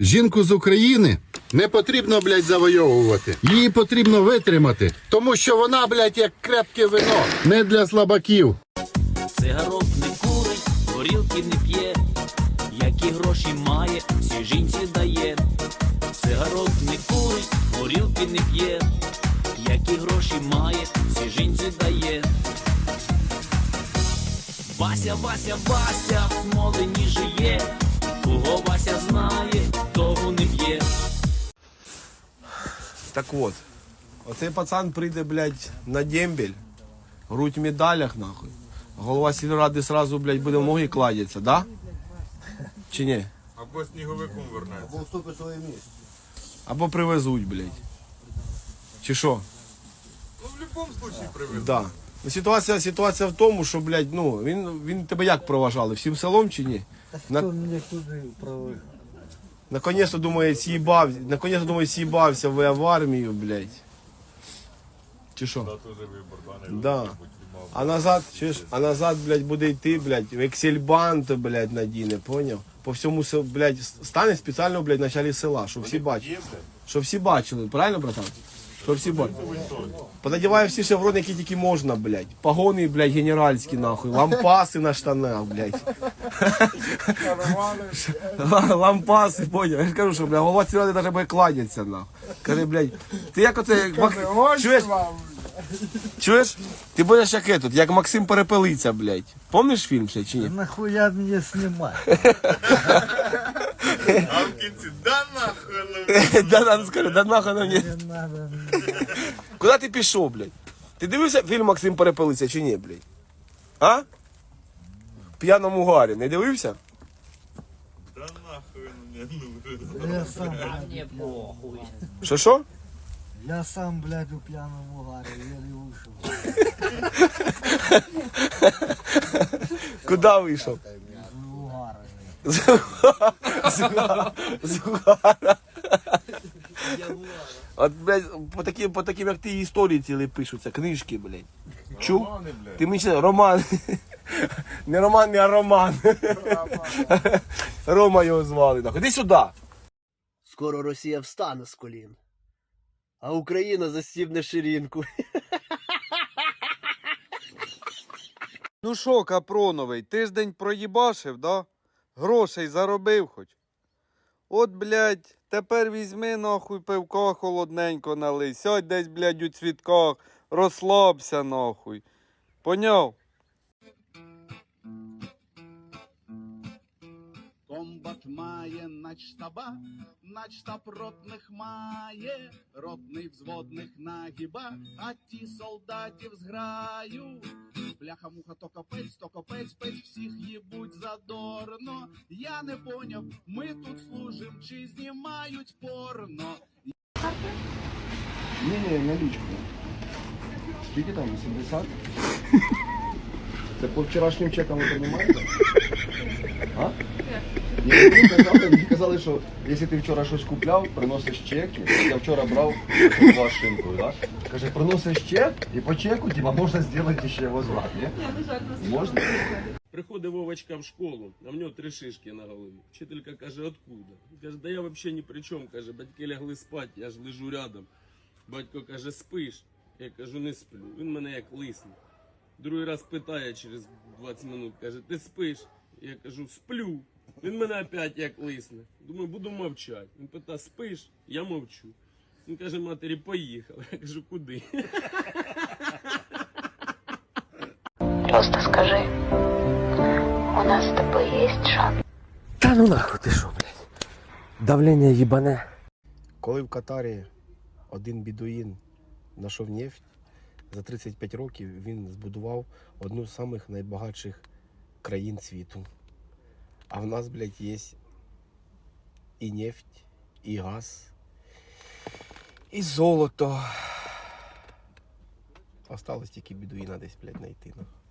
Жінку з України не потрібно, блядь, завойовувати. Її потрібно витримати. Тому що вона, блядь, як крепке вино, не для слабаків. Цигарок не курить, горілки не п'є, які гроші має, всі жінці дає. Цигарок не курить, горілки не п'є, які гроші має, всі жінці дає. Вася, Вася, Вася, в смолині жиє, кого Вася знає, того не б'є. Так от, оцей пацан прийде, блядь, на дембель, грудь в медалях, нахуй. Голова сільради сразу, блядь, буде в ноги кладеться, да? Чи ні? Або сніговиком вернеться. Або привезуть, блядь. Чи що? Ну, в будь-якому випадку привезуть. Да. Ну, ситуація, ситуація в тому, що, блядь, ну, він, він тебе як проважали? Всім селом чи ні? На... Хто мене туди провів? Наконец-то, думаю, съебав... Наконец-то, думаю, съебався в, в армію, блядь. Чи що? Да, А назад, чуєш, а назад, блядь, буде йти, блядь, вексельбант, блядь, надіне, поняв? По всьому селу, блядь, стане спеціально, блядь, в началі села, щоб всі бачили. Щоб всі бачили, правильно, братан? Щоб всі бачили. Понадіваю всі шеврони, які тільки можна, блядь. Погони, блядь, генеральські, нахуй. Лампаси на штанах, блядь. Ла- Лампаси, поняв? Я ж кажу, що, блядь, голова ціла навіть буде кладеться, нахуй. Каже, блядь, ти як оце, як Мак- чуєш? Чуєш? Ти будеш як этот, як Максим Перепелиця, блядь. Помниш фільм ще чи ні? Нахуя мене знімати? А в кінці, да нахуй, Да, да, скажи, да нахуй на мені. Не надо. Куди ти пішов, блядь? Ти дивився фільм Максим Перепелиця чи ні, блядь? А? В п'яному гарі, не дивився? да нахуй, ну, не нужен. Я сам, блядь, Мне похуй. Що що? я сам, блядь, у п'яному гарі, еле вийшов. Куди вийшов? У гарі. З угара. З угара. От, блядь, по таким, по таким, як ти історії цілі пишуться, книжки, блядь. Романи, блядь. Ти мені ще роман. Не роман, не а роман. Рома його звали. нахуй. Іди сюди. Скоро Росія встане з колін, а Україна застібне ширинку. Ну що, Капроновий, тиждень проїбашив, да? Грошей заробив хоч. От, блядь, тепер візьми нахуй пивко холодненько налий. Сядь десь, блядь, у цвітках, розслабся нахуй. Поняв? Комбат має начштаба, начштаб ротних має, ротний взводних нагіба, а ті солдатів зграю. Бляха муха, то капець, то капець, пець всіх їбуть задорно. Я не поняв, ми тут служим чи знімають порно. Ні, ні, налічку. Скільки там? 80? Це по вчорашнім чекам ви приймаєте? А? Ні, мені казали, мені казали, що якщо ти вчора щось купляв, приносиш чек, я вчора брав вашу шинку, да? Каже, приносиш чек і по чеку типа, можна зробити ще возврат, ні? Можна? Приходить Вовочка в школу, а в нього три шишки на голові. Вчителька каже, откуда? Він Каже, да я взагалі ні при чому. Каже, батьки лягли спати, я ж лежу рядом. Батько каже, спиш? Я кажу, не сплю. Він мене як лисне. Другий раз питає через 20 минут, каже, ти спиш? Я кажу, сплю. Він мене опять як лисне. Думаю, буду мовчати. Він питає, спиш? Я мовчу. Він каже, матері, поїхали. Я кажу, куди? Просто скажи, у нас с тобой есть шанс? Та ну нахуй ти що, блядь? Давлення їбане. Коли в Катарі один бідуїн знайшов нефть, за 35 років він збудував одну з самих найбагатших країн світу. А в нас, блядь, є і нефть, і газ, і золото. Осталось тільки бідуїна десь, блядь, знайти. нахуй.